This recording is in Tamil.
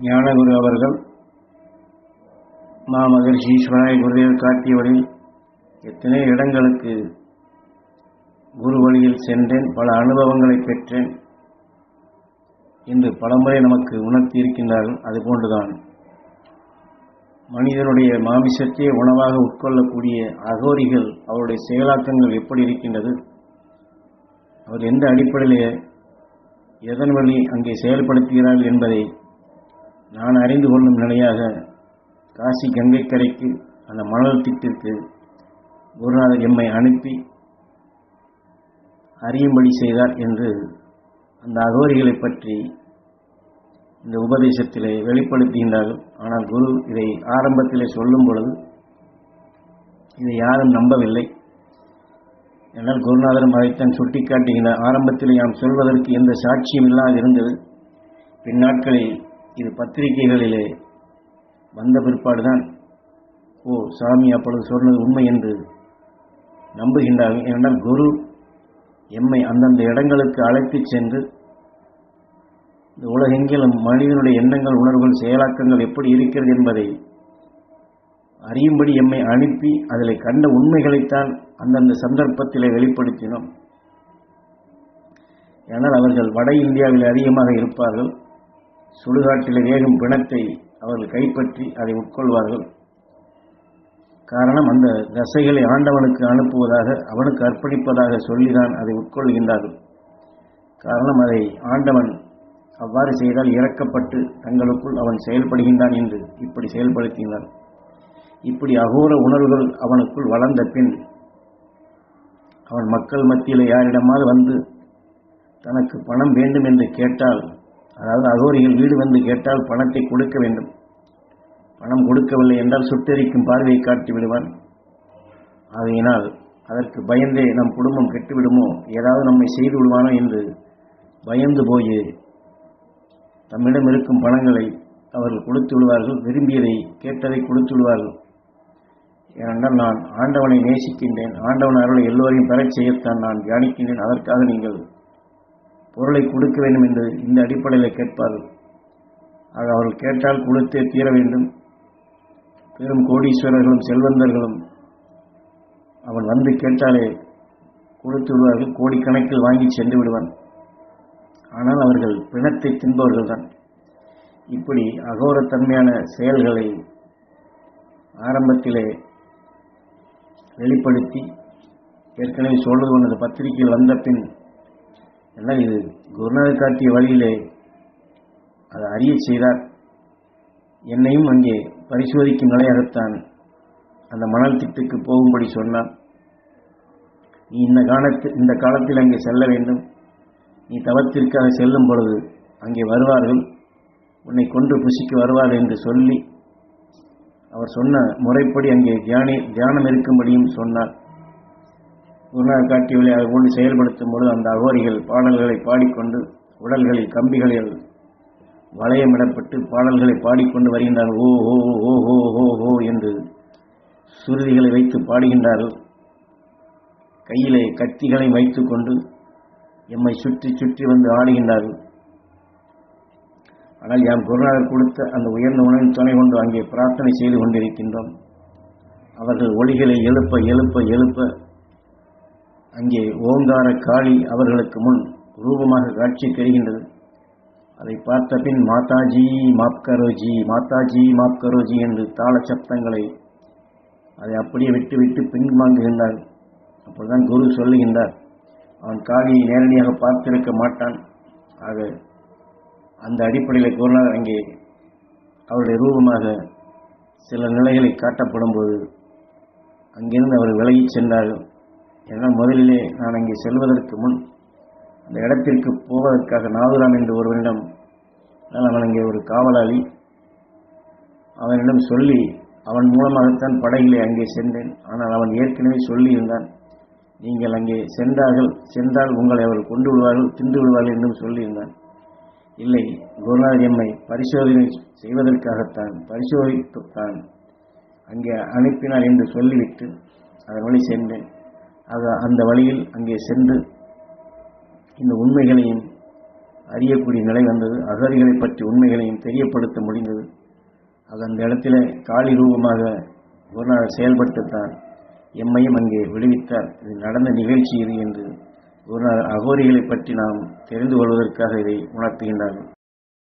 ஞானகுரு அவர்கள் மாமகர்ஷி ஈஸ்வராய குருதேவர் காட்டிய வழியில் எத்தனை இடங்களுக்கு குரு வழியில் சென்றேன் பல அனுபவங்களை பெற்றேன் என்று பலமுறை நமக்கு உணர்த்தி இருக்கின்றார்கள். அதுபோன்றுதான் மனிதனுடைய மாமிசத்தை உணவாக உட்கொள்ளக்கூடிய அகோரிகள் அவருடைய செயலாக்கங்கள் எப்படி இருக்கின்றது? அவர் எந்த அடிப்படையிலே எதன் வழி அங்கே செயல்படுத்துகிறார்கள் என்பதை நான் அறிந்து கொள்ளும் நிலையாக காசி கங்கைக்கரைக்கு அந்த மணல் திட்டத்திற்கு குருநாதர் எம்மை அனுப்பி அறியும்படி செய்தார் என்று அந்த அகோரிகளை பற்றி இந்த உபதேசத்திலே வெளிப்படுத்துகின்றார்கள். ஆனால் குரு இதை ஆரம்பத்திலே சொல்லும் பொழுது இதை யாரும் நம்பவில்லை. என்றால் குருநாதரும் அதைத்தான் சுட்டிக்காட்டுகின்றார். ஆரம்பத்தில் யாம் சொல்வதற்கு எந்த சாட்சியும் இல்லாது இருந்தது பின்னாட்களில் இது பத்திரிகைகளிலே வந்த பிற்பாடுதான் ஓ சாமி அப்பொழுது சொன்னது உண்மை என்று நம்புகின்றார்கள். ஏனென்றால் குரு எம்மை அந்தந்த இடங்களுக்கு அழைத்துச் சென்று இந்த உலகெங்கிலும் மனிதனுடைய எண்ணங்கள் உணர்வுகள் செயலாக்கங்கள் எப்படி இருக்கிறது என்பதை அறியும்படி எம்மை அனுப்பி அதில் கண்ட உண்மைகளைத்தான் அந்தந்த சந்தர்ப்பத்திலே வெளிப்படுத்தினோம். ஏனால் அவர்கள் வட இந்தியாவில் அதிகமாக இருப்பார்கள். சுடுகாட்டில் வேகும் பிணத்தை அவர்கள் கைப்பற்றி அதை உட்கொள்வார்கள். காரணம் அந்த தசைகளை ஆண்டவனுக்கு அனுப்புவதாக அவனுக்கு அர்ப்பணிப்பதாக சொல்லிதான் அதை உட்கொள்கின்றார்கள். காரணம் அதை ஆண்டவன் அவ்வாறு செய்தால் இறக்கப்பட்டு தங்களுக்குள் அவன் செயல்படுகின்றான் என்று இப்படி செயல்படுத்தினார் இப்படி அகோர உணர்வுகள் அவனுக்குள் வளர்ந்த பின் அவன் மக்கள் மத்தியில் யாரிடமாவது வந்து தனக்கு பணம் வேண்டும் என்று கேட்டால் அதாவது அகோரிகள் வீடு வந்து கேட்டால் பணத்தை கொடுக்க வேண்டும். பணம் கொடுக்கவில்லை என்றால் சுட்டெரிக்கும் பார்வையை காட்டி விடுவான். ஆகையினால் அதற்கு பயந்தே நம் குடும்பம் கெட்டுவிடுமோ? ஏதாவது நம்மை செய்து விடுவானோ என்று பயந்து போய் தம்மிடம் இருக்கும் பணங்களை அவர்கள் கொடுத்து விடுவார்கள். விரும்பியதை கேட்டதை கொடுத்து விடுவார்கள். ஏனென்றால் நான் ஆண்டவனை நேசிக்கின்றேன். ஆண்டவன் அருளை எல்லோரையும் பெறச் செய்யத்தான் நான் தியானிக்கின்றேன். அதற்காக நீங்கள் பொருளை கொடுக்க வேண்டும் என்று இந்த அடிப்படையில் கேட்பார்கள். ஆக அவர்கள் கேட்டால் கொடுத்தே தீர வேண்டும். பெரும் கோடீஸ்வரர்களும் செல்வந்தர்களும் அவன் வந்து கேட்டாலே கொடுத்து விடுவார்கள் கோடிக்கணக்கில் வாங்கி சென்று விடுவான். ஆனால் அவர்கள் பிணத்தை தின்பவர்கள்தான். இப்படி அகோரத்தன்மையான செயல்களை ஆரம்பத்திலே வெளிப்படுத்தி ஏற்கனவே சொல்வது ஒன்றது பத்திரிகையில் வந்த பின் எல்லாம் இது குருநாதர் காட்டிய வழியிலே அதை அறிய செய்தார். என்னையும் அங்கே பரிசோதிக்கும் நிலையாகத்தான் அந்த மணல் திட்டுக்கு போகும்படி சொன்னார். நீ இந்த காலத்தில் இந்த காலத்தில் அங்கே செல்ல வேண்டும். நீ தவத்திற்காக செல்லும் பொழுது அங்கே வருவார்கள். உன்னை கொண்டு புசிக்கு வருவார்கள் என்று சொல்லி அவர் சொன்ன முறைப்படி அங்கே தியானி தியானம் இருக்கும்படியும் சொன்னார். குருநாள் காட்டி அது கொண்டு செயல்படுத்தும் பொழுது அந்த அகோரிகள் பாடல்களை பாடிக்கொண்டு உடல்களில் கம்பிகளில் வளையமிடப்பட்டு பாடல்களை பாடிக்கொண்டு வருகின்றார்கள். ஓ ஹோ ஓ ஹோ ஹோ ஹோ என்று சுருதிகளை வைத்து பாடுகின்றார்கள். கையிலே கத்திகளை வைத்துக்கொண்டு எம்மை சுற்றி சுற்றி வந்து ஆடுகின்றார்கள். ஆனால் யாம் குருநாதர் கொடுத்த அந்த உயர்ந்த உணவின் துணை கொண்டு அங்கே பிரார்த்தனை செய்து கொண்டிருக்கின்றோம். அவர்கள் ஒளிகளை எழுப்ப எழுப்ப எழுப்ப அங்கே ஓங்கார காளி அவர்களுக்கு முன் ரூபமாக காட்சி தெரிகின்றது. அதை பார்த்த பின் மாதாஜி மாப்கரோஜி மாதாஜி மாப்கரோஜி என்று தாள சப்தங்களை அதை அப்படியே விட்டு விட்டு பின்வாங்குகின்றார் அப்பொழுதுதான் குரு சொல்லுகின்றார் அவன் காளியை நேரடியாக பார்த்திருக்க மாட்டான். ஆக அந்த அடிப்படையில் குருநாதர் அங்கே அவருடைய ரூபமாக சில நிலைகளை காட்டப்படும் போது அங்கிருந்து அவர் விலகிச் சென்றார்கள். ஏன்னால் முதலிலே நான் அங்கே செல்வதற்கு முன் அந்த இடத்திற்கு போவதற்காக நாதுராம் என்று ஒருவனிடம் அவன் அங்கே ஒரு காவலாளி. அவனிடம் சொல்லி அவன் மூலமாகத்தான் படகிலே அங்கே சென்றேன். ஆனால் அவன் ஏற்கனவே சொல்லியிருந்தான். நீங்கள் அங்கே சென்றார்கள். சென்றால் உங்களை அவர்கள் கொண்டு விடுவார்கள் தின்று விடுவார்கள் என்றும் சொல்லியிருந்தான். இல்லை குருநாதர் எம்மை பரிசோதனை செய்வதற்காகத்தான் பரிசோதித்துத்தான் அங்கே அனுப்பினார் என்று சொல்லிவிட்டு அதன் வழி சென்றேன். ஆக அந்த வழியில் அங்கே சென்று இந்த உண்மைகளையும் அறியக்கூடிய நிலை வந்தது. அகதிகளை பற்றி உண்மைகளையும் தெரியப்படுத்த முடிந்தது. அது அந்த இடத்திலே காளி ரூபமாக குருநாதர் செயல்பட்டுத்தான் எம்மையும் அங்கே விடுவித்தார். இது நடந்த நிகழ்ச்சி இது என்று குருநாதர் அகோரிகளை பற்றி நாம் தெரிந்து கொள்வதற்காக இதை உணர்த்துகின்றார்கள்.